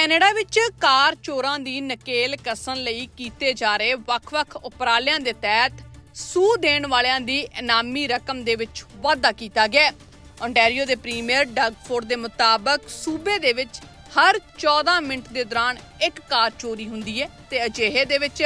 Canada ਵਿੱਚ ਕਾਰ ਚੋਰਾਂ ਦੀ ਨਕੇਲ ਕੱਸਣ ਲਈ ਕੀਤੇ ਜਾ ਰਹੇ ਵੱਖ-ਵੱਖ ਉਪਰਾਲਿਆਂ ਦੇ ਤਹਿਤ ਸੂ ਦੇਣ ਵਾਲਿਆਂ ਦੀ ਇਨਾਮੀ ਰਕਮ ਦੇ ਵਿੱਚ ਵਾਧਾ ਕੀਤਾ ਗਿਆ ਹੈ। ਦੇ ਪ੍ਰੀਮੀਅਰ ਡਗ ਫੋਰਡ ਦੇ ਮੁਤਾਬਕ ਸੂਬੇ ਦੇ ਵਿੱਚ ਹਰ 14 ਮਿੰਟ ਦੇ ਦੌਰਾਨ ਇੱਕ ਕਾਰ ਚੋਰੀ ਹੁੰਦੀ ਹੈ ਤੇ ਅਜਿਹੇ ਦੇ ਵਿੱਚ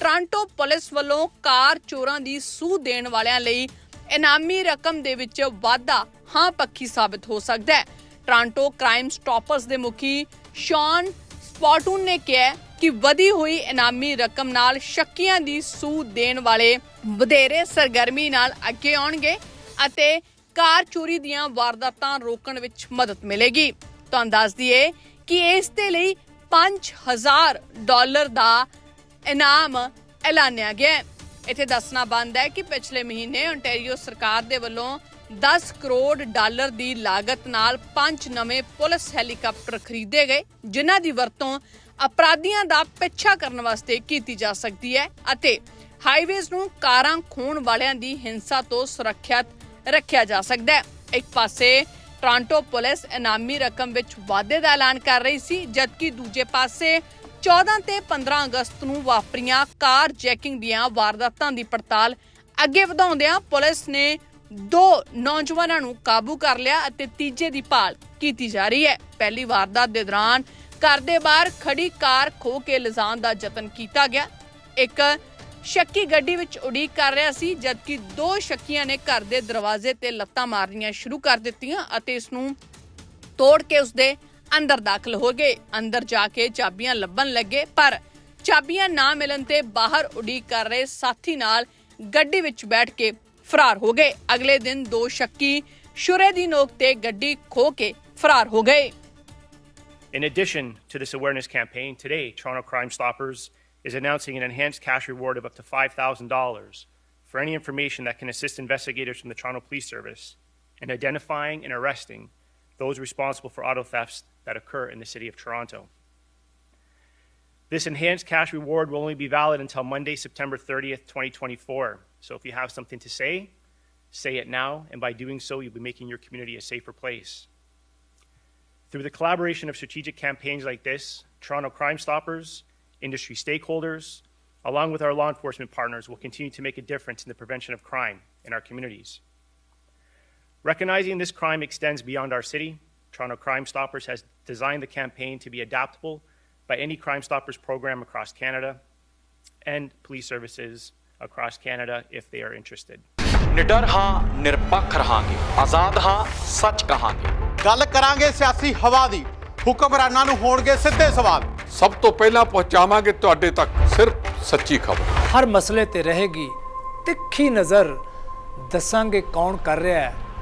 ਟ੍ਰਾਂਟੋ ਪੁਲਿਸ ਵੱਲੋਂ ਕਾਰ ਚੋਰਾਂ ਦੀ ਸੂ ਦੇਣ ਵਾਲਿਆਂ ਲਈ ਇਨਾਮੀ ਰਕਮ ਦੇ ਵਿੱਚ ਵਾਧਾ ਹਾਂ ਪੱਖੀ ਸਾਬਤ ਹੋ ਸਕਦਾ ਹੈ ਟ੍ਰਾਂਟੋ ਕ੍ਰਾਈਮ ਸਟਾਪਰਸ ਦੇ ਮੁਖੀ ਸ਼ੌਨ ਸਪਾਟੂਨ ਨੇ ਕਿਹਾ ਕਿ ਵਧੀ ਹੋਈ ਇਨਾਮੀ ਰਕਮ ਨਾਲ ਸ਼ੱਕੀਆਂ ਦੀ ਸੂ ਦੇਣ ਵਾਲੇ ਵਧੇਰੇ ਸਰਗਰਮੀ ਨਾਲ ਅੱਗੇ ਆਉਣਗੇ ਅਤੇ ਕਾਰ ਚੋਰੀ ਦੀਆਂ ਵਾਰਦਾਤਾਂ ਰੋਕਣ ਵਿੱਚ ਮਦਦ ਮਿਲੇਗੀ। ਤੁਹਾਨੂੰ ਦੱਸ ਦਈਏ ਕਿ ਇਸ ਦੇ ਲਈ 5000 ਡਾਲਰ ਦਾ ਇਨਾਮ ਐਲਾਨਿਆ ਗਿਆ ਹੈ। ਇੱਥੇ ਦੱਸਣਾ ਬੰਦ ਹੈ ਕਿ ਪਿਛਲੇ ਮਹੀਨੇ ontario ਸਰਕਾਰ ਦੇ ਵੱਲੋਂ 10 ਕਰੋੜ ਡਾਲਰ ਦੀ ਲਾਗਤ ਨਾਲ ਪੰਜ ਨਵੇਂ ਪੁਲਿਸ ਹੈਲੀਕਾਪਟਰ ਖਰੀਦੇ ਗਏ, ਜਿਨ੍ਹਾਂ ਦੀ ਵਰਤੋਂ ਅਪਰਾਧੀਆਂ ਦਾ ਪਿੱਛਾ ਕਰਨ ਵਾਸਤੇ ਕੀਤੀ ਜਾ ਸਕਦੀ ਹੈ ਅਤੇ ਹਾਈਵੇਜ਼ ਨੂੰ ਕਾਰਾਂ ਖੋਣ ਵਾਲਿਆਂ ਦੀ ਹਿੰਸਾ ਤੋਂ ਸੁਰੱਖਿਅਤ ਰੱਖਿਆ ਜਾ ਸਕਦਾ ਹੈ। ਇੱਕ ਪਾਸੇ ਟ੍ਰਾਂਟੋ ਪੁਲਿਸ ਇਨਾਮੀ ਰਕਮ ਵਿੱਚ ਵਾਧੇ ਦਾ ਐਲਾਨ ਕਰ ਰਹੀ ਸੀ, ਜਦਕਿ ਦੂਜੇ ਪਾਸੇ 14 ਤੇ 15 ਅਗਸਤ ਨੂੰ ਵਾਪਰੀਆਂ ਕਾਰ ਜੈਕਿੰਗ ਦੀਆਂ ਵਾਰਦਾਤਾਂ ਦੀ ਪੜਤਾਲ ਅੱਗੇ ਵਧਾਉਂਦਿਆਂ ਪੁਲਿਸ ਨੇ ਦੋ ਨੌਜਵਾਨਾਂ ਨੂੰ ਕਾਬੂ ਕਰ ਲਿਆ ਅਤੇ ਤੀਜੇ ਦੀ ਭਾਲ ਕੀਤੀ ਜਾ ਰਹੀ ਹੈ। ਪਹਿਲੀ ਵਾਰਦਾਤ ਦੇ ਦੌਰਾਨ ਘਰ ਦੇ ਬਾਹਰ ਖੜੀ ਕਾਰ ਖੋ ਕੇ ਲਿਜਾਣ ਦਾ ਯਤਨ ਕੀਤਾ ਗਿਆ। ਇੱਕ ਸ਼ੱਕੀ ਗੱਡੀ ਵਿੱਚ ਉਡੀਕ ਕਰ ਰਿਹਾ ਸੀ, ਜਦਕਿ ਦੋ ਸ਼ੱਕੀਆਂ ਨੇ ਘਰ ਦੇ ਦਰਵਾਜ਼ੇ ਤੇ ਲੱਤਾਂ ਮਾਰਨੀਆਂ ਸ਼ੁਰੂ ਕਰ ਦਿੱਤੀਆਂ ਅਤੇ ਇਸ ਨੂੰ ਤੋੜ ਕੇ ਉਸਦੇ ਅੰਦਰ ਦਾਖਲ ਹੋ ਗਏ। ਅੰਦਰ ਜਾ ਕੇ ਚਾਬੀਆਂ ਲੱਭਣ ਲੱਗੇ, ਪਰ ਚਾਬੀਆਂ ਨਾ ਮਿਲਣ ਤੇ ਬਾਹਰ ਉਡੀਕ ਕਰ ਰਹੇ ਸਾਥੀ ਨਾਲ ਗੱਡੀ ਵਿੱਚ ਬੈਠ ਕੇ ਫਰਾਰ ਹੋ ਗਏ ਅਗਲੇ ਦਿਨ ਦੋ ਸ਼ੱਕੀ ਸ਼ੁਰੇ ਦੀ ਨੋਕ ਤੇ ਗੱਡੀ ਖੋ ਕੇ ਫਰਾਰ ਹੋ ਗਏ In addition to this awareness campaign, today Toronto Crime Stoppers is announcing an enhanced cash reward of up to $5,000 for any information that can assist investigators from the Toronto Police Service in identifying and arresting those responsible for auto thefts that occur in the City of Toronto. This enhanced cash reward will only be valid until Monday, September 30th, 2024. So if you have something to say, say it now, and by doing so, you'll be making your community a safer place. Through the collaboration of strategic campaigns like this, Toronto Crime Stoppers, industry stakeholders, along with our law enforcement partners, will continue to make a difference in the prevention of crime in our communities. Recognizing this crime extends beyond our city, Toronto Crime Stoppers has designed the campaign to be adaptable by any Crime Stoppers program across Canada and police services across Canada if they are interested. ਨਿਡਰ ਹਾਂ ਨਿਰਪੱਖ ਰਹਾਂਗੇ ਆਜ਼ਾਦ ਹਾਂ ਸੱਚ ਕਹਾਂਗੇ ਗੱਲ ਕਰਾਂਗੇ ਸਿਆਸੀ ਹਵਾ ਦੀ ਹੁਕਮਰਾਨਾਂ ਨੂੰ ਹੋਣਗੇ ਸਿੱਧੇ ਸਵਾਲ ਸਭ ਤੋਂ ਪਹਿਲਾਂ ਪਹੁੰਚਾਵਾਂਗੇ ਤੁਹਾਡੇ ਤੱਕ ਸਿਰਫ ਸੱਚੀ ਖਬਰ ਹਰ ਮਸਲੇ ਤੇ ਰਹੇਗੀ ਤਿੱਖੀ ਨਜ਼ਰ ਦੱਸਾਂਗੇ ਕੌਣ ਕਰ ਰਿਹਾ ਹੈ